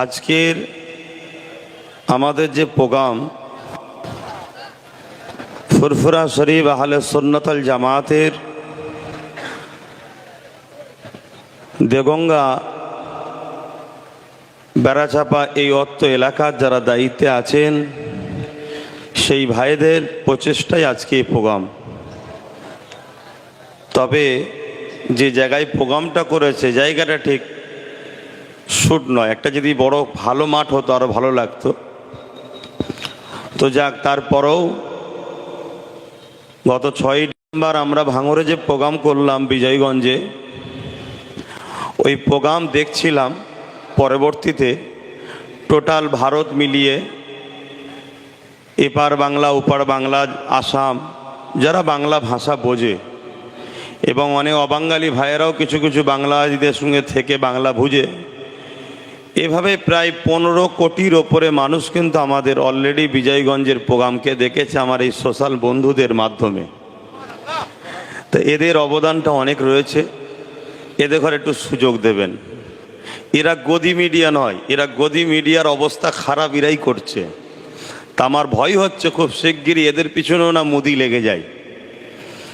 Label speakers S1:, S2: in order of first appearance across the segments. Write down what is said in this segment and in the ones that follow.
S1: আজকের আমাদের যে প্রোগ্রাম, ফুরফুরা শরীফ আহলে সন্ন্যতল জামাতের দেগঙ্গা বেড়াচাপা এই অত্ত এলাকার যারা দায়িত্বে আছেন, সেই ভাইদের প্রচেষ্টাই আজকে এই প্রোগ্রাম। তবে যে জায়গায় প্রোগ্রামটা করেছে, জায়গাটা ঠিক শুট নয়। একটা যদি বড় ভালো মাঠ হতো আরও ভালো লাগতো। তো যাক, তারপরেও গত ছয় ডিসেম্বর আমরা ভাঙরে যে প্রোগ্রাম করলাম বিজয়গঞ্জে, ওই প্রোগ্রাম দেখছিলাম। পরবর্তীতে টোটাল ভারত মিলিয়ে এপার বাংলা, ওপার বাংলা, আসাম, যারা বাংলা ভাষা বোঝে, এবং অনেক অবাঙ্গালি ভাইয়েরাও কিছু কিছু বাংলাদেশের সঙ্গে থেকে বাংলা বুঝে এভাবে প্রায় পনেরো কোটির ওপরে মানুষ কিন্তু আমাদের অলরেডি বিজয়গঞ্জের প্রোগ্রামকে দেখেছে আমার এই সোশ্যাল বন্ধুদের মাধ্যমে। তো এদের অবদানটা অনেক রয়েছে। এদের ঘরে একটু সুযোগ দেবেন। এরা গদি মিডিয়া নয়, এরা গদি মিডিয়ার অবস্থা খারাপ এরাই করছে। তা আমার ভয় হচ্ছে খুব শিগগিরই এদের পিছনেও না মুদি লেগে যায়।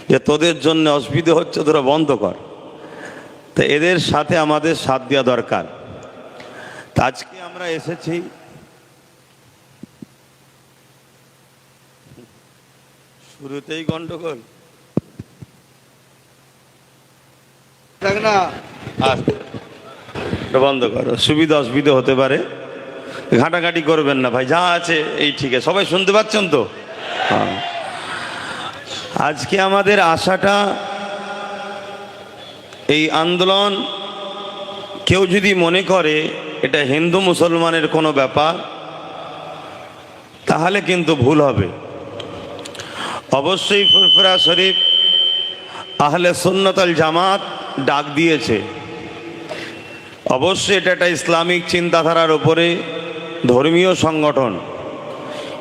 S1: যে তোদের জন্য অসুবিধে হচ্ছে, তোরা বন্ধ কর। তো এদের সাথে আমাদের সাথ দেওয়া দরকার। আজকে আমরা এসেছি শুরুতেই গন্ডগোল। বন্ধ করো সুবিধা অসুবিধা হতে পারে। ঘাটাঘাটি করবেন না ভাই যা আছে এই ঠিক আছে। সবাই শুনতে পাচ্ছেন তো? হ্যাঁ। আজকে আমাদের আশাটা এই আন্দোলন কেউ যদি মনে করে এটা হিন্দু মুসলমানের কোনো ব্যাপার? তাহলে কিন্তু ভুল হবে। অবশ্যই ফুরফুরা শরীফ আহলে সুন্নতল জামাত ডাক দিয়েছে। অবশ্যই এটা একটা ইসলামিক চিন্তাধারার উপরে ধর্মীয় সংগঠন।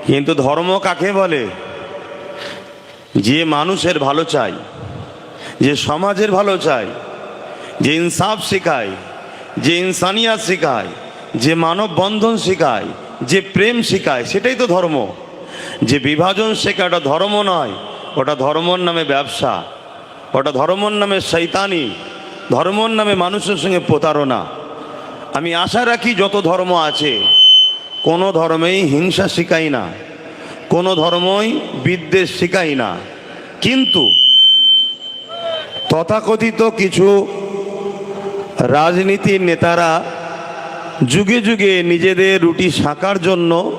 S1: কিন্তু ধর্ম কাকে বলে? যে মানুষের ভালো চাই যে সমাজের ভালো চাই যে ইনসাফ শেখায় যে ইনসানিয়াত শেখায়, যে মানব বন্ধন শেখায়, যে প্রেম শেখায়, সেটাই তো ধর্ম। যে বিভাজন শেখা, ওটা ধর্ম নয়, ওটা ধর্মর নামে ব্যবসা, ওটা ধর্মর নামে শৈতানি ধর্মর নামে মানুষের সঙ্গে প্রতারণা। আমি আশা রাখি যত ধর্ম আছে, কোনো ধর্মেই হিংসা শেখাই না, কোনো ধর্মই বিদ্বেষ শেখাই না। কিন্তু তথাকথিত কিছু রাজনীতির নেতারা যুগে যুগে নিজেদের রুটি শাঁকার জন্য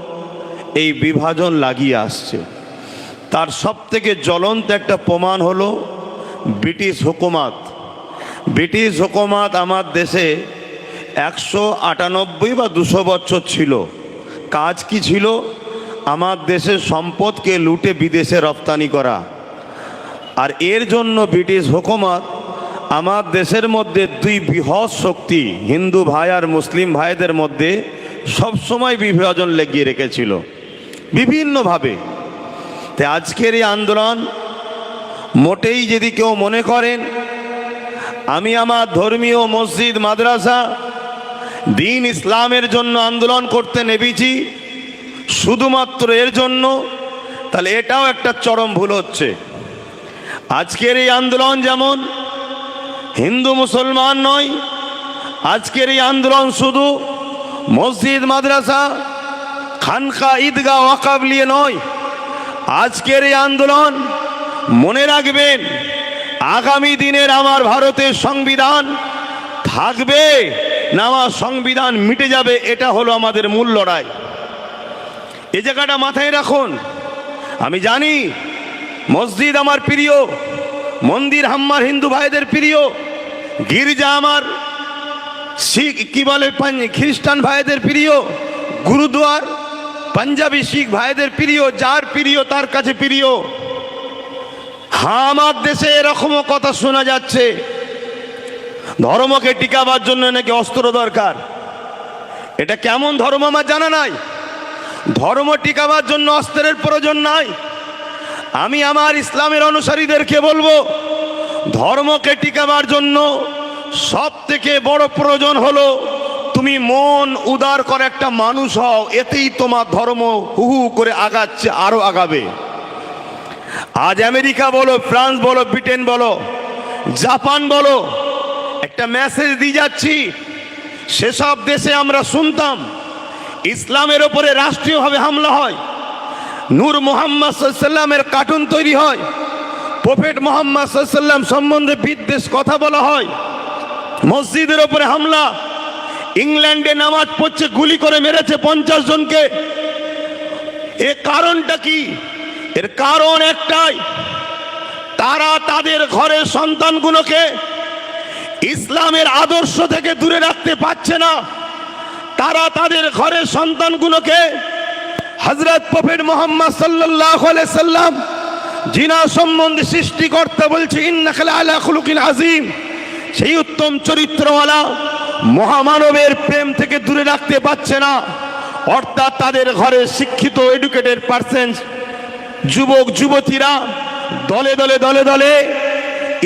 S1: এই বিভাজন লাগিয়ে আসছে। তার সব থেকে জ্বলন্ত একটা প্রমাণ হলো ব্রিটিশ হুকুমাত। ব্রিটিশ হুকুমাত আমার দেশে একশো আটানব্বই বা দুশো বছর ছিল। কাজ কি ছিল? আমার দেশের সম্পদকে লুটে বিদেশে রপ্তানি করা। আর এর জন্য ব্রিটিশ হুকুমত আমার দেশের মধ্যে দুই বৃহৎ শক্তি, হিন্দু ভাই আর মুসলিম ভাইদের মধ্যে সবসময় বিভাজন লেগিয়ে রেখেছিল। বিভিন্নভাবে। তো আজকের এই আন্দোলন মোটেই যদি কেউ মনে করেন, আমি আমার ধর্মীয় মসজিদ, মাদ্রাসা, দিন ইসলামের জন্য আন্দোলন করতে নেবেছি শুধুমাত্র এর জন্য, তাহলে এটাও একটা চরম ভুল হচ্ছে। আজকের এই আন্দোলন যেমন হিন্দু মুসলমান নয়। আজকের এই আন্দোলন শুধু মসজিদ, মাদ্রাসা, খানকা, ঈদগাহ, ওয়াকাব নিয়ে নয়। আজকের এই আন্দোলন মনে রাখবেন, আগামী দিনের আমার ভারতের সংবিধান থাকবে না আমার সংবিধান মিটে যাবে, এটা হলো আমাদের মূল লড়াই। এ জায়গাটা মাথায় রাখুন। আমি জানি, মসজিদ আমার প্রিয়, মন্দির হাম্মার হিন্দু ভাইদের প্রিয় গির্জা আমার। শিখ, কি বলে খ্রিস্টান ভাইদের প্রিয়, গুরুদুয়ার, পাঞ্জাবি শিখ ভাইদের প্রিয়, যার প্রিয়, তার কাছে প্রিয়। হ্যাঁ আমার দেশে এরকমও কথা শোনা যাচ্ছে। ধর্মকে টিকাবার জন্য নাকি অস্ত্র দরকার? এটা কেমন ধর্ম আমার জানা নাই। ধর্ম টিকাবার জন্য অস্ত্রের প্রয়োজন নাই। আমি আমার ইসলামের অনুসারীদেরকে বলব ধর্মকে টিকাবার জন্য সব থেকে বড় প্রয়োজন হলো, তুমি মন উদার করে একটা মানুষ হও, এতেই তোমার ধর্ম হু হু করে আগাচ্ছে, আরও আগাবে। আজ আমেরিকা বলো, ফ্রান্স বলো, ব্রিটেন বলো, জাপান বলো, একটা মেসেজ দিয়ে যাচ্ছি, সেসব দেশে আমরা শুনতাম, ইসলামের ওপরে রাষ্ট্রীয়ভাবে হামলা হয়, নূর মোহাম্মদ সাল্লামের কার্টুন তৈরি হয় প্রফেট মোহাম্মদ সাল্লাম সম্বন্ধে বিদ্বেষ কথা বলা হয়। মসজিদের ওপরে হামলা। ইংল্যান্ডে নামাজ পড়ছে, গুলি করে মেরেছে পঞ্চাশ জনকে। এর কারণটা কি? এর কারণ একটাই। তারা তাদের ঘরের সন্তানগুলোকে ইসলামের আদর্শ থেকে দূরে রাখতে পারছে না। তারা তাদের ঘরের সন্তানগুলোকে হজরত প্রফেট মোহাম্মদ সাল্লাহ সাল্লাম জিনা সম্বন্ধে সৃষ্টিকর্তা বলছে ইন্নাখালা আজিম সেই উত্তম চরিত্রওয়ালা মহামানবের প্রেম থেকে দূরে রাখতে পারছে না। অর্থাৎ তাদের ঘরে শিক্ষিত এডুকেটেড পার্সেন্ট যুবক, যুবতীরা দলে দলে দলে দলে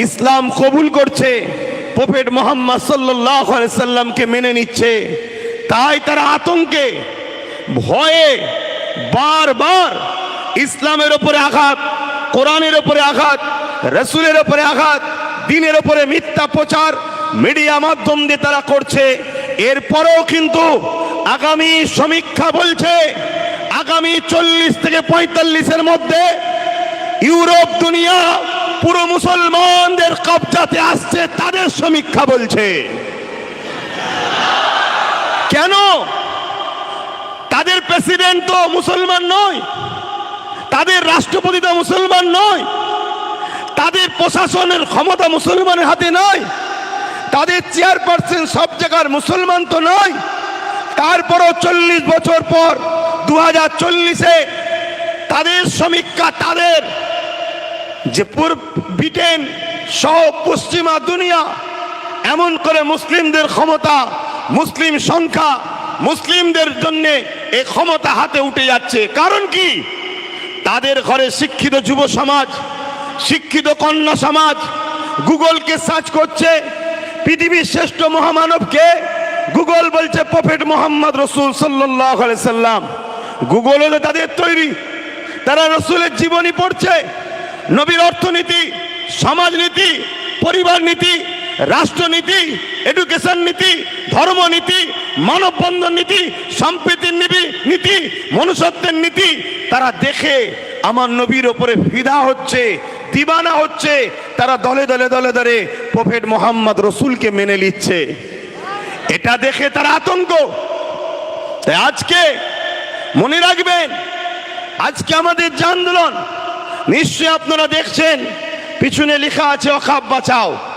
S1: ইসলাম কবুল করছে। প্রফেট মোহাম্মদ সাল্লাহ সাল্লামকে মেনে নিচ্ছে। তাই তারা আতঙ্কে, ভয়ে বারবার ইসলামের ওপরে আঘাত কোরআনের ওপরে আঘাত, রসুলের ওপরে আঘাত, দিনের ওপরে মিথ্যা প্রচার, মিডিয়া মাধ্যম দিয়ে তারা করছে। এরপরেও কিন্তু আগামী সমীক্ষা বলছে, আগামী চল্লিশ থেকে পঁয়তাল্লিশের মধ্যে ইউরোপ, দুনিয়া, পুরো মুসলমানদের কবজাতে আসছে, তাদের সমীক্ষা বলছে। কেন? তাদের প্রেসিডেন্ট তো মুসলমান নয়। তাদের রাষ্ট্রপতি তো মুসলমান নয়। তাদের প্রশাসনের ক্ষমতা মুসলমানের হাতে নয় তাদের চেয়ারপারসন সব জায়গার মুসলমান তো নয়। তারপরও চল্লিশ বছর পর দু হাজার চল্লিশে তাদের সমীক্ষা, তাদের যে পূর্ব ব্রিটেন সহ পশ্চিমা দুনিয়া, এমন করে মুসলিমদের ক্ষমতা, মুসলিম সংখ্যা, মুসলিমদের জন্যে এই ক্ষমতা হাতে উঠে যাচ্ছে। কারণ কি? তাদের ঘরে শিক্ষিত যুব সমাজ, শিক্ষিত কন্যা সমাজ, গুগলকে সার্চ করছে, পৃথিবীর শ্রেষ্ঠ মহামানবকে গুগল বলছে প্রফেট মোহাম্মদ রসুল সাল্লাম। গুগল হলো তাদের তৈরি। তারা রসুলের জীবনী পড়ছে। নবীর অর্থনীতি, সমাজনীতি পরিবার নীতি রাষ্ট্রনীতি এডুকেশন নীতি, ধর্মনীতি, মানববন্ধন নীতি, সম্প্রীতির নীতি নীতি, মনুষ্যত্বের নীতি, তারা দেখে আমার নবীর ওপরে ফিদা হচ্ছে, দিবানা হচ্ছে, তারা দলে দলে দলে দলে প্রফেট মোহাম্মদ রসুলকে মেনে নিচ্ছে। এটা দেখে তারা আতঙ্ক। তাই আজকে মনে রাখবেন, আজকে আমাদের যে আন্দোলন, নিশ্চয়ই আপনারা দেখছেন, পিছনে লেখা আছে, অখাপ বাঁচাও।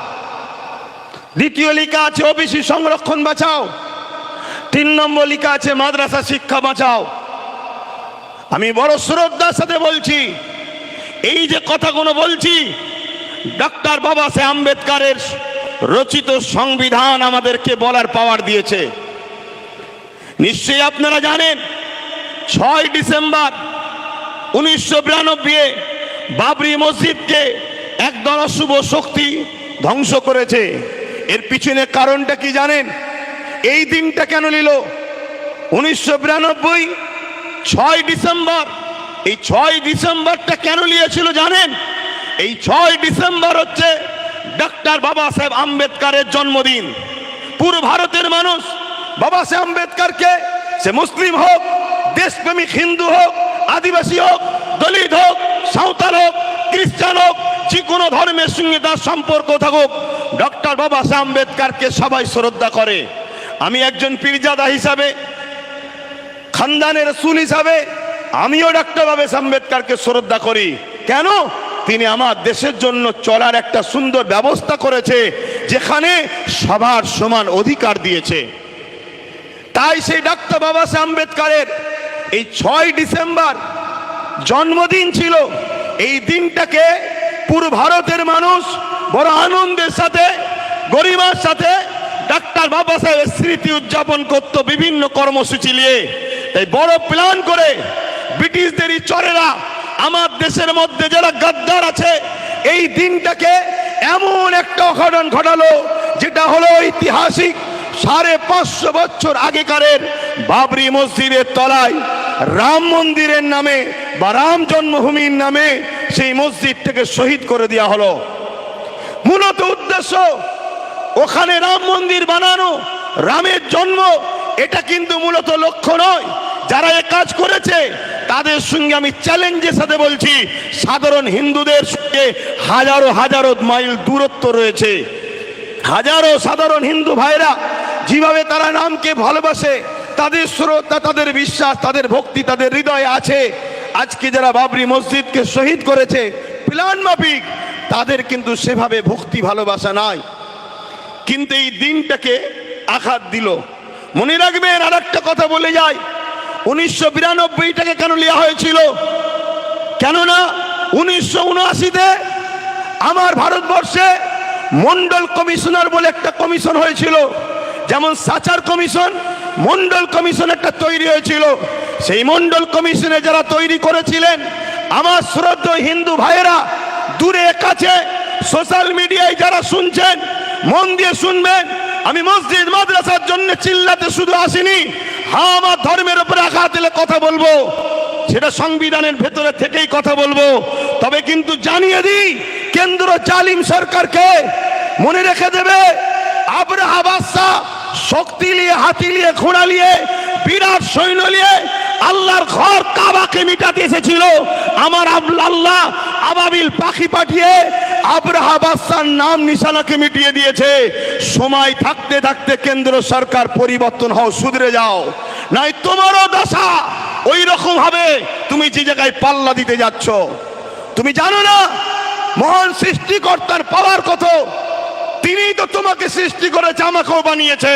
S1: দ্বিতীয় লেখা আছে ওবিসি সংরক্ষণ বাঁচাও। তিন নম্বর লেখা আছে মাদ্রাসা শিক্ষা বাঁচাও। আমি বড় শ্রদ্ধার সাথে বলছি, এই যে কথাগুলো বলছি ডক্টর বাবা সাহেব আম্বেদকারের রচিত সংবিধান আমাদেরকে বলার পাওয়ার দিয়েছে। নিশ্চয়ই আপনারা জানেন, ছয় ডিসেম্বর উনিশশো বিরানব্বই বাবরি মসজিদকে একদল অশুভ শক্তি ধ্বংস করেছে। এর পিছনে কারণটা কি জানেন? এই দিনটা কেন নিল? উনিশশো বিরানব্বই, ছয় ডিসেম্বর। এই ছয় ডিসেম্বরটা কেন নিয়েছিল জানেন? এই ছয় ডিসেম্বর হচ্ছে ডক্টর বাবা সাহেব আম্বেদকারের জন্মদিন। পুরো ভারতের মানুষ বাবা সাহেব আম্বেদকারকে, সে মুসলিম হোক, দেশপ্রেমিক হিন্দু হোক, আদিবাসী হোক, দলিত হোক, সাঁওতাল হোক, খ্রিস্টান হোক যে কোনো ধর্মের সঙ্গে তার সম্পর্ক থাকুক, ডক্টর বাবা সাহেব আম্বেদকারকে সবাই শ্রদ্ধা করে। আমি একজন পীরজাদা হিসাবে, খানদানের সুল হিসাবে, আমিও ডক্টর বাবা আম্বেদকারকে শ্রদ্ধা করি। কেন? তিনি আমার দেশের জন্য চলার একটা সুন্দর ব্যবস্থা করেছে, যেখানে সবার সমান অধিকার দিয়েছে। তাই সেই ডাক্তার বাবা সাহেব আম্বেদকারের এই ছয় ডিসেম্বর জন্মদিন ছিল। এই দিনটাকে পুরো ভারতের মানুষ বড় আনন্দের সাথে, গরিমার সাথে ডাক্তার বাবা সাহেবের স্মৃতি উদযাপন করতো বিভিন্ন কর্মসূচি নিয়ে। তাই বড় প্ল্যান করে ব্রিটিশদেরই চরেরা আমার দেশের মধ্যে যারা গাদ্দার আছে, এই দিনটাকে এমন একটা অঘটন ঘটালো, যেটা হলো ঐতিহাসিক সাড়ে পাঁচশো বছর আগেকারের বাবরি মসজিদের তলায় রাম মন্দিরের নামে বা রাম জন্মভূমির নামে সেই মসজিদটাকে শহীদ করে দেওয়া হলো। মূলত উদ্দেশ্য, ওখানে রাম মন্দির বানানো, রামের জন্ম, এটা কিন্তু মূলত লক্ষ্য নয়। যারা এ কাজ করেছে, তাদের সঙ্গে আমি চ্যালেঞ্জের সাথে বলছি, সাধারণ হিন্দুদের সঙ্গে হাজারো হাজারো মাইল দূরত্ব রয়েছে। হাজারো সাধারণ হিন্দু ভাইরা, যেভাবে তারা নামকে ভালোবাসে তাদের শ্রদ্ধা, তাদের বিশ্বাস, তাদের ভক্তি, তাদের হৃদয়ে আছে। আজকে যারা বাবরি মসজিদকে শহীদ করেছে প্লান মাফিক, তাদের কিন্তু সেভাবে ভক্তি, ভালোবাসা নাই। কিন্তু এই দিনটাকে আঘাত দিল। মনে রাখবেন আর একটা কথা বলে যাই। উনিশশো বিরানব্বইটাকে কেন নেওয়া হয়েছিল? কেননা উনিশশো উনআশিতে আমার ভারতবর্ষে মন্ডল কমিশনার বলে একটা কমিশন হয়েছিল। যেমন সাচার কমিশন, মন্ডল কমিশন একটা তৈরি হয়েছিল। সেই মন্ডল কমিশনে যারা তৈরি করেছিলেন, আমার শ্রদ্ধ হিন্দু ভাইয়েরা, দূরে কাছে সোশ্যাল মিডিয়ায় যারা শুনছেন, মন দিয়ে শুনবেন, আমি মসজিদ মাদ্রাসার জন্য চিল্লাতে শুধু আসিনি হ্যাঁ আমার ধর্মের উপরে আঘাত দিলে কথা বলব, সেটা সংবিধানের ভেতরে থেকেই কথা বলব। তবে কিন্তু জানিয়ে দিই, কেন্দ্র জালিম সরকারকে মনে রেখে দেবে আবরাহা শক্তি নিয়ে, হাতি নিয়ে, ঘোড়া নিয়ে, বিরাট সৈন্য নিয়ে আল্লাহর ঘর কাবাকে মিটাতে এসেছিল। আমার আল্লাহ আবাবিল পাখি পাঠিয়ে আবরাহা নাম নিশানাকে মিটিয়ে দিয়েছে। সময় থাকতে থাকতে কেন্দ্র সরকার পরিবর্তন হও, সুধরে যাও। নাই তোমারও দশা ওই রকম হবে তুমি যে জায়গায় পাল্লা দিতে যাচ্ছ। তুমি জানো না, মহান সৃষ্টিকর্তার পাওয়ার কত? তিনিই তো তোমাকে সৃষ্টি করেছে, আমাকেও বানিয়েছে।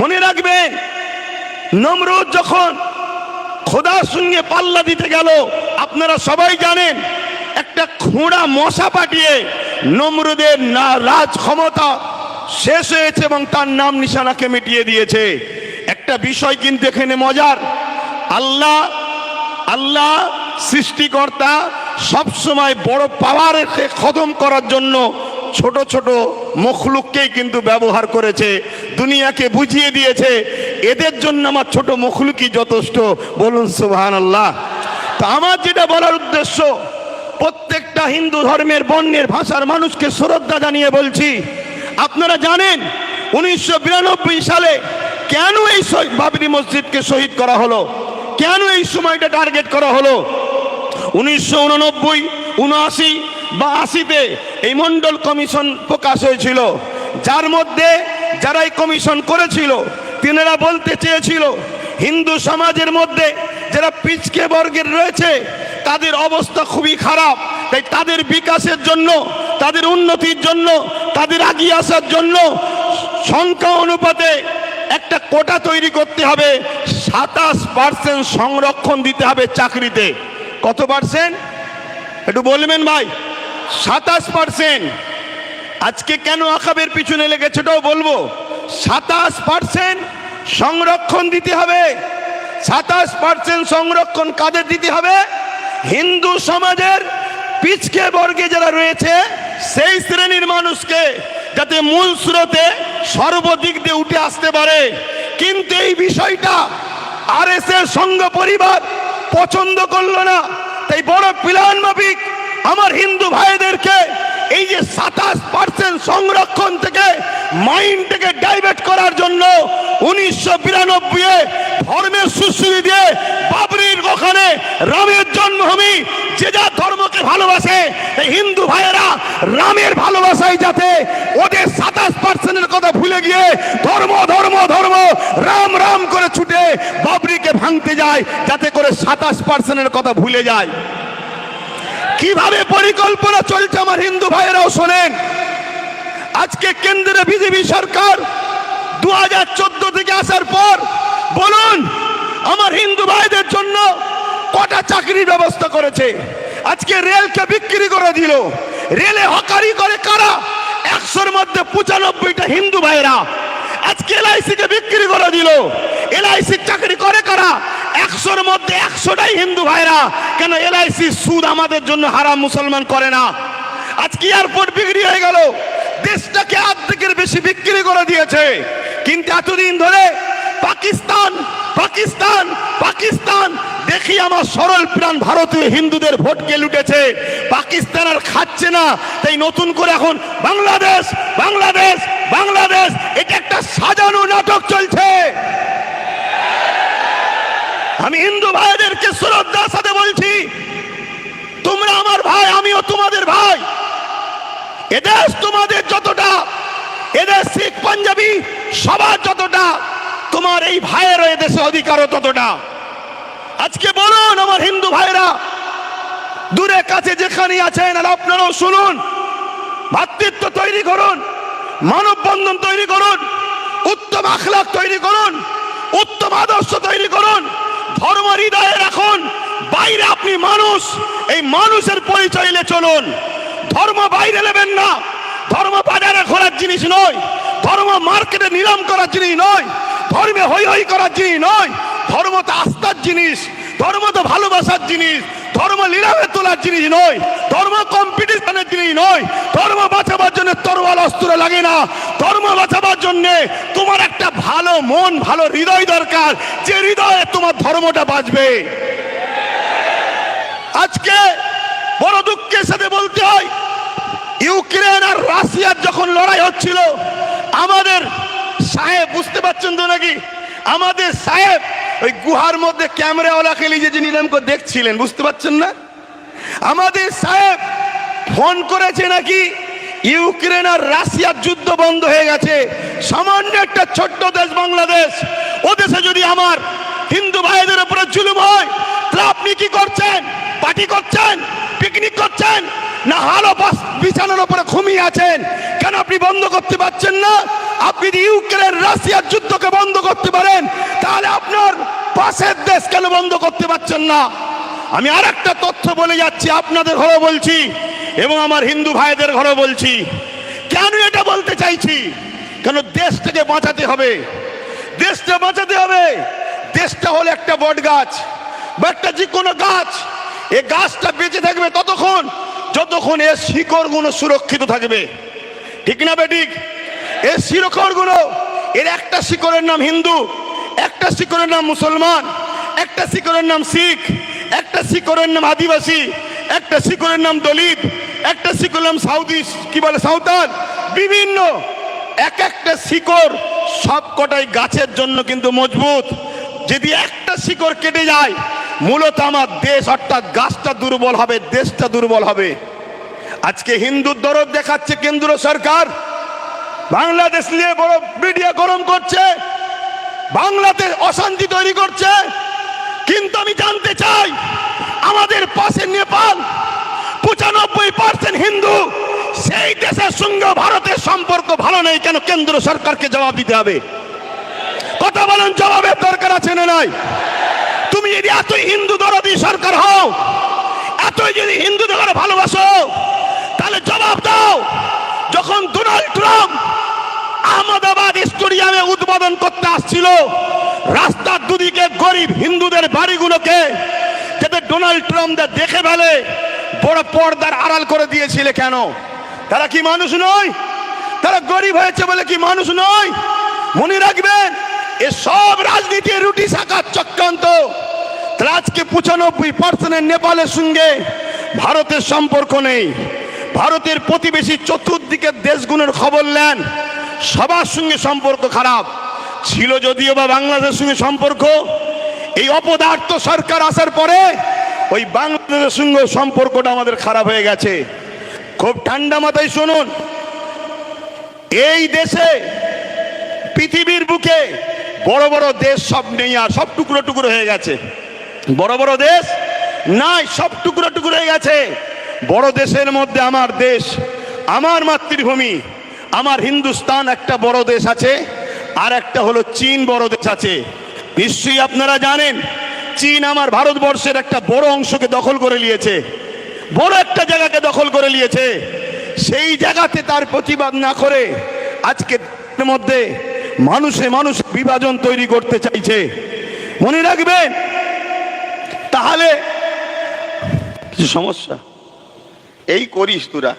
S1: মনে রাখবে, নমরুদ যখন খোদার সঙ্গে পাল্লা দিতে গেল, আপনারা সবাই জানেন, একটা খোঁড়া মশা পাঠিয়ে নমরুদের না রাজ ক্ষমতা শেষ হয়েছে এবং তার নাম নিশানাকে মিটিয়ে দিয়েছে। একটা বিষয় কিন্তু এখানে মজার, আল্লাহ আল্লাহ সৃষ্টিকর্তা সবসময় বড় পাওয়ারকে খতম করার জন্য ছোট ছোট মখলুককেই কিন্তু ব্যবহার করেছে, দুনিয়াকে বুঝিয়ে দিয়েছে। এদের জন্য আমার ছোট মখলুকই যথেষ্ট। বলুন সুবহান আল্লাহ তা আমার যেটা বলার উদ্দেশ্য, প্রত্যেকটা হিন্দু ধর্মের বর্ণের ভাষার মানুষকে শ্রদ্ধা জানিয়ে বলছি। আপনারা জানেন, উনিশশো বিরানব্বই সালে কেন এই বাবরি মসজিদকে শহীদ করা হলো? কেন এই সময়টা টার্গেট করা হলো? উনিশশো উননব্বই, উনআশি বা আশিতে এই মন্ডল কমিশন প্রকাশ হয়েছিল। যার মধ্যে যারা এই কমিশন করেছিল, তিনারা বলতে চেয়েছিল, হিন্দু সমাজের মধ্যে যারা পিচকে বর্গের রয়েছে, তাদের অবস্থা খুবই খারাপ। তাই তাদের বিকাশের জন্য, তাদের উন্নতির জন্য, তাদের আগিয়ে আসার জন্য সংখ্যা অনুপাতে একটা কোটা তৈরি করতে হবে। সাতাশ পার্সেন্ট সংরক্ষণ দিতে হবে চাকরিতে। কত পার্সেন্ট? একটু বলবেন ভাই। সাতাশ পার্সেন্ট। আজকে কেন আকাবের পিছনে লেগেছে ওটাও বলব। সাতাশ পার্সেন্ট সংরক্ষণ দিতে হবে। সাতাশ পার্সেন্ট সংরক্ষণ কাদের দিতে হবে? হিন্দু সমাজের পিছকে বর্গে যারা রয়েছে, সেই শ্রেণির মানুষকে যাতে মূল স্রোতে সর্বদিক দিয়ে উঠে আসতে পারে। কিন্তু এই বিষয়টা আর এস এর সঙ্গ পরিবার পছন্দ করল না। তাই বড় প্লান মাফিক আমার হিন্দু ভাইদেরকে এই যে সাতাশ পার্সেন্ট সংরক্ষণ থেকে মাইন্ডটাকে ডাইভার্ট করার জন্য উনিশশো বিরানব্বই ধর্মের সুশ্রী দিয়ে বাবরির ওখানে রামের জন্মভূমি, যে যা ধর্মকে ভালোবাসে হিন্দু ভাইয়েরা রামের ভালোবাসায় যাতে ওদের সাতাশ পার্সেন্টের কথা ভুলে গিয়ে ধর্ম ধর্ম ধর্ম, রাম রাম করে ছুটে বাবরিকে ভাঙতে যায়, যাতে করে সাতাশ পার্সেন্টের কথা ভুলে যায়। কীভাবে পরিকল্পনা চলছে আমার হিন্দু ভাইয়েরাও শোনেন। আজকে কেন্দ্রে বিজেপি সরকার দু হাজার চোদ্দ থেকে আসার পর বলুন, আমার হিন্দু ভাইদের জন্য কটা চাকরির ব্যবস্থা করেছে? আজকে রেলকে বিক্রি করে দিল। রেলে হকারি করে কারা? একশোর মধ্যে পঁচানব্বইটা হিন্দু ভাইরা আজকে এলআইসি কে বিক্রি করে দিল। এলআইসি চাকরি করে কারা? একশোর মধ্যে একশোটাই হিন্দু ভাইরা। কেন এলআইসি সুদ আমাদের জন্য হারাম, মুসলমান করে না? আজকে এয়ারপোর্ট বিক্রি হয়ে গেল। দেশটাকে অর্ধেকের বেশি বিক্রি করে দিয়েছে। কিন্তু এতদিন ধরে পাকিস্তান পাকিস্তান পাকিস্তান, দেখি আমার সরল প্রাণ ভারতীয় হিন্দুদের ভোটকে লুটেছে। পাকিস্তান আর খাচ্ছে না। তাই নতুন করে এখন বাংলাদেশ বাংলাদেশ বাংলাদেশ, এটা একটা সাজানো নাটক চলছে। আমি হিন্দু ভাইদেরকে শ্রদ্ধার সাথে বলছি, তোমরা আমার ভাই, আমিও তোমাদের ভাই। এদেশ তোমাদের যতটা, এদেশ শিখ, পাঞ্জাবি, সবার যতটা, তোমার এই ভাইয়েরও এদেশে অধিকারও ততটা। আজকে বলুন আমার হিন্দু ভাইরা, দূরে কাছে যেখানে আছেন আর আপনারাও শুনুন, ভাতৃত্ব তৈরি করুন। মানববন্ধন তৈরি করুন, উত্তম আখলাক তৈরি করুন, উত্তম আদর্শ তৈরি করুন, ধর্ম হৃদয়ে রাখুন, বাইরে আপনি মানুষ, এই মানুষের পরিচয় এলে চলুন। ধর্ম বাইরে নেবেন না, ধর্ম বাজারে ঘোরার জিনিস নয়, ধর্ম মার্কেটে নিলাম করার জিনিস নয়, ধর্মে হই হই করার জিনিস নয়, ধর্ম তো আস্থার জিনিস, ধর্ম তো ভালোবাসার জিনিস ধর্ম নিলামে তোলার জিনিস নয়, ধর্ম কম্পিটিশনের জিনিস নয়, ধর্ম বাঁচাবার জন্য তরোয়াল, অস্ত্র লাগে না। ধর্ম বাঁচাবার জন্য তোমার একটা ভালো মন, ভালো হৃদয় দরকার, যে হৃদয়ে তোমার ধর্মটা বাঁচবে। আজকে বড় দুঃখের সাথে বলতে হয়, ইউক্রেন আর রাশিয়ার যখন লড়াই হচ্ছিল, আমাদের সাহেব, বুঝতে পারছেন তো নাকি? আমাদের সাহেব ওই গুহার মধ্যে ক্যামেরাওয়ালা নিজে যে নিলাম করে দেখছিলেন, বুঝতে পারছেন না? আমাদের সাহেব ফোন করেছে নাকি, ইউক্রেন আর রাশিয়ার যুদ্ধ বন্ধ হয়ে গেছে, সামান্য একটা ছোট্ট দেশ বাংলাদেশ, ও দেশে যদি আমার হিন্দু ভাইদের উপরে জুলুম হয়, তাহলে আপনি কি করছেন? পার্টি করছেন? পিকনিক করছেন? না হালো বাস বিছানার উপরে ঘুমিয়ে আছেন? কেন আপনি বন্ধ করতে পারছেন না। আপনি যদি ইউক্রেন রাশিয়ার যুদ্ধকে বন্ধ করতে পারেন, তাহলে আপনার পাশের দেশ কেন বন্ধ করতে পারছেন না? আমি আর একটা তথ্য বলে যাচ্ছি, আপনাদের ঘরে বলছি এবং আমার হিন্দু ভাইদের ঘরে বলছি। কেন এটা বলতে চাইছি? কেন দেশটাকে বাঁচাতে হবে? দেশটা বাঁচাতে হবে। দেশটা হলো একটা বট গাছ বা একটা যে কোনো গাছ। এই গাছটা বেঁচে থাকবে ততক্ষণ, যতক্ষণ এর শিকড়গুলো সুরক্ষিত থাকবে। ঠিক না বেঠিক এর শিকড়গুলো এর একটা শিকড়ের নাম হিন্দু, একটা শিকড়ের নাম মুসলমান, একটা শিকড়ের নাম শিখ, একটা শিকড়ের নাম আদিবাসী, একটা শিকড়ের নাম দলিত, একটা শিকড়ের নাম সাউদি, কি বলে, সাঁওতাল? বিভিন্ন। এক একটা শিকড় সব কটাই গাছের জন্য কিন্তু মজবুত। যদি একটা শিকড় কেটে যায়, মূলত আমার দেশ, অর্থাৎ গাছটা দুর্বল হবে, দেশটা দুর্বল হবে। আজকে হিন্দুর দরদ দেখাচ্ছে কেন্দ্র সরকার। বাংলাদেশ নিয়ে বড় মিডিয়া গরম করছে। বাংলাদেশ অশান্তি তৈরি করছে। কিন্তু আমি জানতে চাই, আমাদের পাশে নেপাল পঁচানব্বই পার্সেন্ট হিন্দু, সেই দেশের সঙ্গে ভারতের সম্পর্ক ভালো নেই, কেন কেন্দ্র সরকারকে জবাব দিতে হবে? কথা বলেন, জবাবের দরকার আছে না নাই? তুমি যদি এতই হিন্দু দরদি সরকার হও, এতই যদি হিন্দু দরকার ভালোবাসো তাহলে জবাব দাও। যখন ডোনাল্ড ট্রাম্প আহমেদাবাদ স্টেডিয়ামে উদ্বোধন করতে আসছিল, রাস্তার দুদিকে গরিব হিন্দুদের বাড়িগুলোকে যাতে ডোনাল্ড ট্রাম্প দেখে ফেলে, বড় পর্দার আড়াল করে দিয়েছিল কেন? তারা কি মানুষ নয়? তারা গরিব হয়েছে বলে কি মানুষ নয়? মনে রাখবেন, এ সব রাজনীতি রুটি শাখার চক্রান্ত। আজকে পঁচানব্বই পার্সেন্টের নেপালের সঙ্গে ভারতের সম্পর্ক নেই। ভারতের প্রতিবেশী চতুর্দিকের দেশগুলোর খবর নেন। সবার সঙ্গে সম্পর্ক খারাপ। ছিল যদিও বা বাংলাদেশের সঙ্গে সম্পর্ক, এই অপদার্থ সরকার আসার পরে ওই বাংলাদেশের সঙ্গে সম্পর্কটা আমাদের খারাপ হয়ে গেছে। খুব ঠান্ডা মাথায় শুনুন, এই দেশে, পৃথিবীর বুকে বড় বড় দেশ সব নেই আর সব টুকরো টুকরো হয়ে গেছে। বড় বড় দেশ নাই, সব টুকরো টুকরো হয়ে গেছে। বড় দেশের মধ্যে আমার দেশ, আমার মাতৃভূমি, আমার হিন্দুস্তান একটা বড় দেশ আছে, আর একটা হলো চীন বড় দেশ আছে। নিশ্চয়ই আপনারা জানেন, চীন আমার ভারতবর্ষের একটা বড় অংশকে দখল করে নিয়েছে, বড় একটা জায়গাকে দখল করে নিয়েছে। সেই জায়গাতে তার প্রতিবাদ না করে আজকে মধ্যে মানুষে মানুষ বিভাজন তৈরি করতে চাইছে। মনে রাখবেন, তাহলে কিছু সমস্যা? এই করিস তোরা।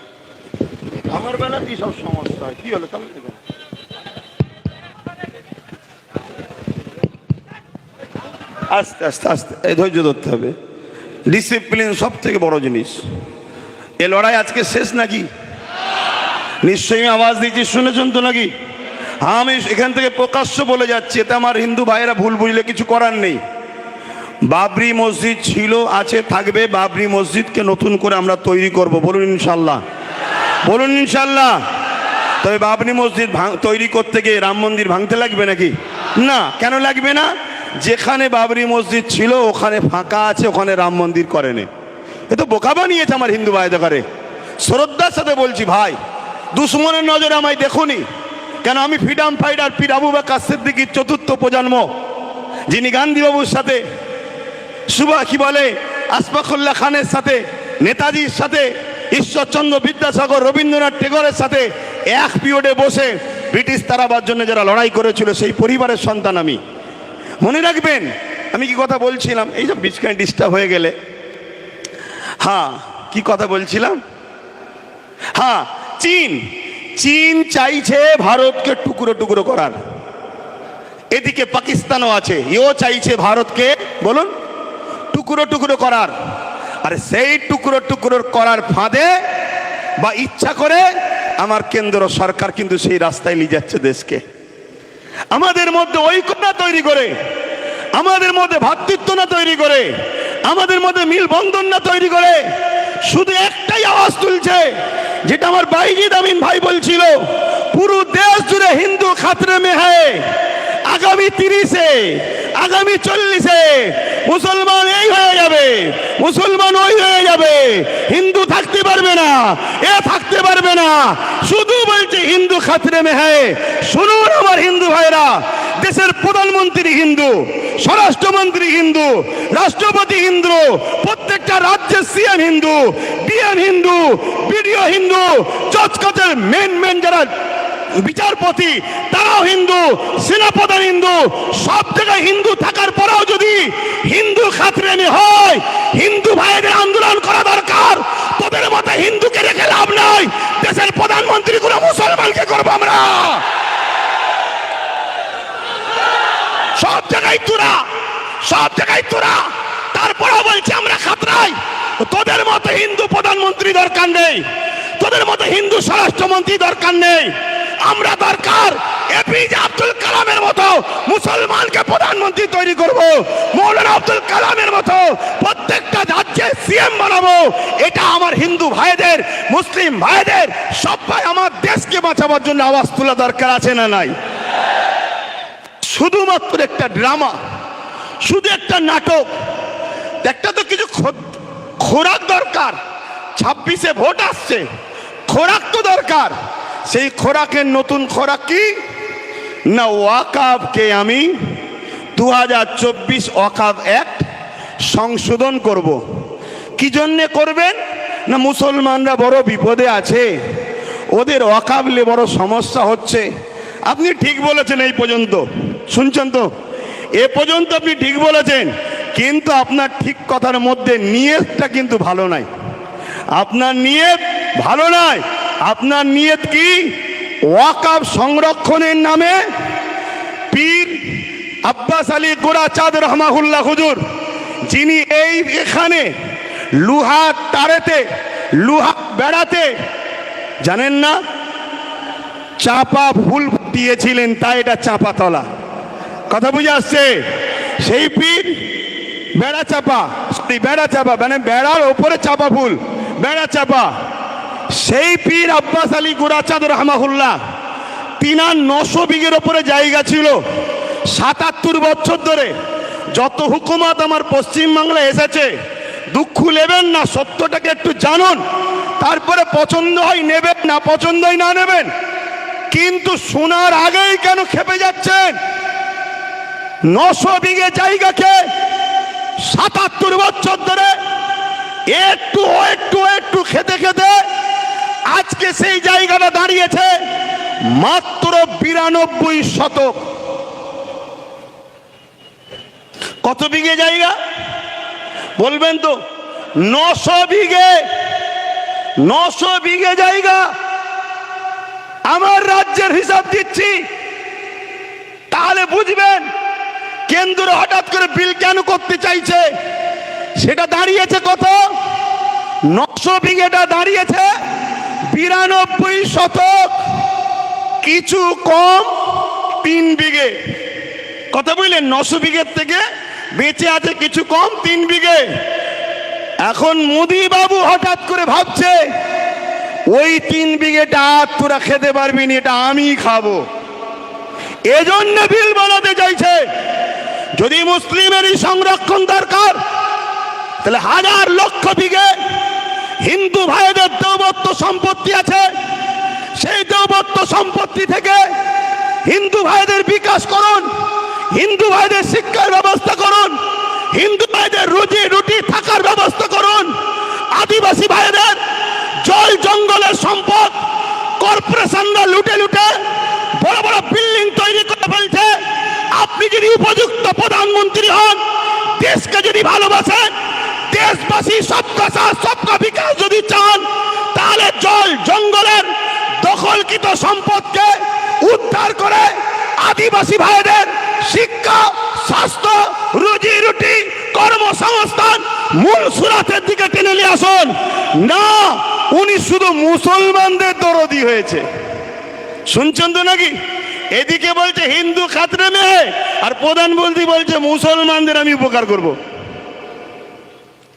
S1: আমার বেলাতেই সব সমস্যা হয়? কি হলো? তাহলে আস্তে আস্তে আস্তে। এই ধৈর্য ধরতে হবে। ডিসিপ্লিন সব থেকে বড় জিনিস। এ লড়াই আজকে শেষ নাকি? নিশ্চয়ই আওয়াজ দিয়েছি শুনেছেন তো নাকি? আমি এখান থেকে প্রকাশ্য বলে যাচ্ছি এতে আমার হিন্দু ভাইয়েরা ভুল বুঝলে কিছু করার নেই। বাবরি মসজিদ ছিল, আছে, থাকবে। বাবরি মসজিদকে নতুন করে আমরা তৈরি করব। বলুন ইনশাল্লাহ বলুন ইনশাল্লাহ তবে বাবরি মসজিদ তৈরি করতে গিয়ে রাম মন্দির ভাঙতে লাগবে নাকি? না। কেন লাগবে না? যেখানে বাবরি মসজিদ ছিল, ওখানে ফাঁকা আছে, ওখানে রাম মন্দির করেনি। এ তো বোকা বানিয়েছে আমার হিন্দু ভাই করে শ্রদ্ধার সাথে বলছি, ভাই, দুশ্মনের নজরে আমায় দেখুনি? কেন আমি ফ্রিডম ফাইটার পীর আবু বাক্কা সিদ্দিকির চতুর্থ প্রজন্ম, যিনি গান্ধীবাবুর সাথে সুভা কি বলে? আসফাকুল্লাহ খানের সাথে, নেতাজির সাথে, ঈশ্বরচন্দ্র বিদ্যাসাগর, রবীন্দ্রনাথ টেগরের সাথে এক পিরিয়ডে বসে ব্রিটিশ তারাবার জন্য যারা লড়াই করেছিল, সেই পরিবারের সন্তান আমি। মনে রাখবেন, আমি কি কথা বলছিলাম? এই যে বিচখানে ডিস্টার্ব হয়ে গেলে। হ্যাঁ কি কথা বলছিলাম? হ্যাঁ চীন। চীন চাইছে ভারতকে টুকরো টুকরো করার। এদিকে পাকিস্তানও আছে এও চাইছে ভারতকে, বলুন। টুকরো টুকরো করার। আর সেই টুকরো টুকরো করার ফাঁদে বা ইচ্ছা করে আমার কেন্দ্র সরকার কিন্তু সেই রাস্তায় নিয়ে যাচ্ছে দেশকে। আমাদের মধ্যে ঐক্যতা তৈরি করে, আমাদের মধ্যে ভ্রাতৃত্ব না তৈরি করে, আমাদের মধ্যে মিল বন্ধন না তৈরি করে, শুধু একটাই আওয়াজ তুলছে, যেটা আমার বাইজিদ আমিন ভাই বলছিল, পুরো দেশ জুড়ে হিন্দু খাতরে মে হ্যায় আগামী তিরিশে, আগামী চল্লিশে মুসলমান এই হয়ে যাবে। মুসলমান ওই হয়ে যাবে। হিন্দু থাকতে পারবে না, এ থাকতে পারবে না। শুধু বলছে হিন্দু খাতরে মে হ্যায়। শুনুন আমার হিন্দু ভাইরা, দেশের প্রধানমন্ত্রী হিন্দু, স্বরাষ্ট্রমন্ত্রী হিন্দু, রাষ্ট্রপতি হিন্দু, প্রত্যেকটা রাজ্যের CM Hindu, DM Hindu, BDO হিন্দু কোর্টের মেন মেন যারা বিচারপতি, তারাও হিন্দু, সেনাপ্রধান হিন্দু, সব জায়গায় হিন্দু থাকার পরেও যদি হিন্দু খাতরেমি হয়, হিন্দু ভাইদের আন্দোলন করা দরকার, তোদের মতো হিন্দুকে রেখে লাভ নাই, দেশের প্রধানমন্ত্রী কোনো মুসলমানকে করব আমরা। সব জায়গায় তোরা, সব জায়গায় তোরা, তারপরেও বলছি আমরা খাতরাই। তোদের মতো হিন্দু প্রধানমন্ত্রী দরকার নেই, তোদের মতো হিন্দু স্বরাষ্ট্রমন্ত্রী দরকার নেই। আমরা দরকার এপিজে আব্দুল কালামের মতো মুসলমানকে প্রধানমন্ত্রী তৈরি করব, মৌলানা আব্দুল কালামের মতো প্রত্যেকটা রাজ্যে সিএম বানাবো। এটা আমার হিন্দু ভাইদের, মুসলিম ভাইদের, সবাই আমার দেশকে বাঁচাবার জন্য আওয়াজ তোলা দরকার আছে না নাই? শুধুমাত্র একটা ড্রামা, শুধু একটা নাটক। একটা তো কিছু খোরাক দরকার, ছাব্বিশে ভোট আসছে, খোরাক তো দরকার। সেই খোরাকের নতুন খোরাক কি? না ওয়াকাবকে আমি দু হাজার চব্বিশ ওয়াকাব অ্যাক্ট সংশোধন করব। কি জন্যে করবেন? না মুসলমানরা বড় বিপদে আছে। ওদের ওয়াকাবলে বড় সমস্যা হচ্ছে। আপনি ঠিক বলেছেন এই পর্যন্ত। শুনছেন তো? এ পর্যন্ত আপনি ঠিক বলেছেন। কিন্তু আপনার ঠিক কথার মধ্যে নিয়তটা কিন্তু ভালো নাই। আপনার নিয়ত ভালো নয় আপনার নিয়ত কি? ওয়াকাব সংরক্ষণের নামে পীর আব্বাস আলী গোড়া চাঁদ রহমাহুল্লাহ হুজুর, যিনি এই এখানে লুহা তারেতে, লুহা বেড়াতে, জানেন না? চাপা ভুল দিয়েছিলেন, তাই এটা চাপা তলা কথা বুঝে আসছে? সেই পীর বেড়া চাপা বেড়া চাপা মানে বেড়ার ওপরে চাপা ফুল বেড়া চাপা। সেই পীর আব্বাস আলী গুরাচাঁদ রহমাহুল্লাহ, তিনার নশো বিঘের ওপরে জায়গা ছিল। সাতাত্তর বছর ধরে যত হুকুমত আমার পশ্চিমবাংলায় এসেছে, দুঃখ নেবেন না, সত্যটাকে একটু জানুন। তারপরে পছন্দ হয় নেবেন না, পছন্দ হয় না নেবেন। কিন্তু শোনার আগেই কেন খেপে যাচ্ছেন? নশো বিঘে জায়গাকে সাতাত্তর বছর ধরে একটু একটু একটু খেতে খেতে আজকে সেই জায়গাটা দাঁড়িয়েছে মাত্র বিরানব্বই শতক। কত বিঘে জায়গা? বলবেন তো, নশো বিঘে নশো বিঘে জায়গা আমার রাজ্যের হিসাব দিচ্ছি। তাহলে বুঝবেন, কেন্দ্র হঠাৎ করে বিল কেন করতে চাইছে? সেটা দাঁড়িয়েছে কত? নশো বিঘেটা দাঁড়িয়েছে বিরানব্বই শতক, কিছু কম তিন বিঘে। কথা বুঝলেন নশো বিঘের থেকে বেঁচে আছে কিছু কম তিন বিঘে। এখন মোদি বাবু হঠাৎ করে ভাবছে, ওই তিন বিঘেটা আর তোরা খেতে পারবি না, এটা আমি খাব। এজন্য বিল বানাতে চাইছে, যদি মুসলিমেরই সংরক্ষণ দরকার, তাহলে হাজার লক্ষ বিঘে হিন্দু ভাইদের দৌবত্ব সম্পত্তি আছে। সেই দৌবত্ব সম্পত্তি থেকে হিন্দু ভাইদের বিকাশ করুন, হিন্দু ভাইদের শিক্ষার ব্যবস্থা করুন, হিন্দু ভাইদের রুজি রুটি থাকার ব্যবস্থা করুন। আদিবাসী ভাইদের জল জঙ্গলের সম্পদ, কর্পোরেশনরা লুটে লুটে বড় বড় বিল্ডিং তৈরি করে ফেলছে। আপনি যদি উপযুক্ত প্রধানমন্ত্রী হন, দেশকে যদি ভালোবাসেন দেশবাসী সবকা সাথ সবকা বিকাশ যদি চান, তাহলে জল জঙ্গলের দখলকৃত সম্পদকে উদ্ধার করে আদিবাসী ভাইদের শিক্ষা, স্বাস্থ্য, রুজি রুটি, কর্মসংস্থান মূল সুরাতের দিকে টেনে নিয়ে আসুন। না, উনি শুধু মুসলমানদের দরদি হয়েছে। শুনছেন তো নাকি? এদিকে বলছে, হিন্দু খাতরে মেয়ে। আর প্রধানমন্ত্রী বলছে, মুসলমানদের আমি উপকার করব।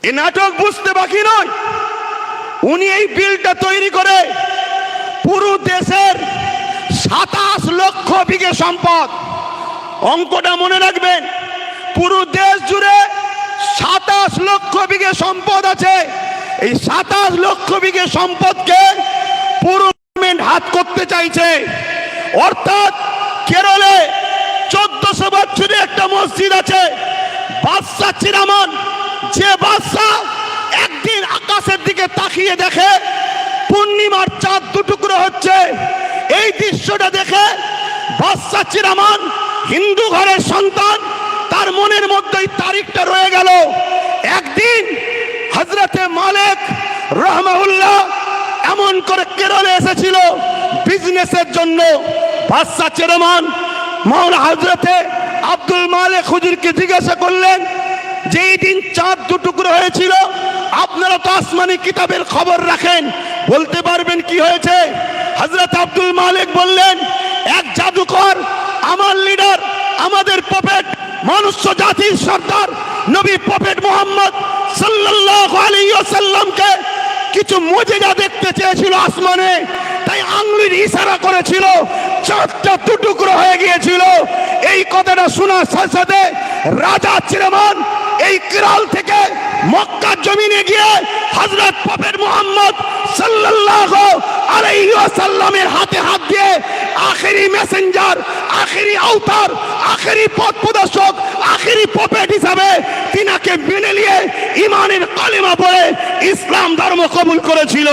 S1: এ নাটক বুঝতে বাকি নয়। উনি এই বিলটা তৈরি করে পুরো দেশের সাতাশ লক্ষ বিঘে সম্পদ। অঙ্কটা মনে রাখবেন, পুরো দেশ জুড়ে সাতাশ লক্ষ বিঘে সম্পদ আছে। এই সাতাশ লক্ষ বিঘে সম্পদকে পুরো হাত করতে চাইছে। অর্থাৎ কেরলে চোদ্দশো বছরে একটা মসজিদ আছে, বাদশাহ চিরামান। যে বাদশাহ একদিন আকাশের দিকে তাকিয়ে দেখে, পূর্ণিমার চাঁদ দুটুকরো হচ্ছে। এই দৃশ্যটা দেখে বাদশাহ চিরামান, হিন্দু ঘরের সন্তান, তার মনের মধ্যে এই তারিখটা রয়ে গেল। একদিন হজরতে মালিক রহমাউল্লাহ এমন করে কেরলে এসেছিল বিজনেসের জন্য। বাদশাহ চেরমান, মাওলা হজরতে আব্দুল মালিক হুজুরকে জিজ্ঞাসা করলেন যে এই দিন চাঁদ দুটুকরো হয়েছিল, আপনারা তো আসমানি কিতাবের খবর রাখেন। বলতে পারবেন কি হয়েছে? হজরত আব্দুল মালিক বললেন, এক জাদুকর, আমার লিডার, আমাদের পপেট মনুষ্য জাতির সর্দার, নবী পপেট মোহাম্মদ সাল্লাল্লাহু আলাইহি ওয়াসাল্লামকে কিছু মজেজা দেখতে চেয়েছিল আসমানে। তাই আঙ্গুলির ইশারা করেছিল চারটা টুকরো হয়ে গিয়েছিল। এই কথাটা শোনার সাথে সাথে রাজা চিরমান এই কিরাল থেকে মক্কার জমিনে গিয়ে হযরত প্রফেট মুহাম্মদ সাল্লাল্লাহু আলাইহি ওয়াসাল্লামের হাতে হাত দিয়ে আখেরি মেসেঞ্জার, আখেরি আওতার, আখেরি পথ প্রদর্শক, আখেরি প্রফেট হিসাবে তিনাকে মেনে নিয়ে ইমানের কালিমা পড়ে ইসলাম ধর্ম কবুল করেছিল।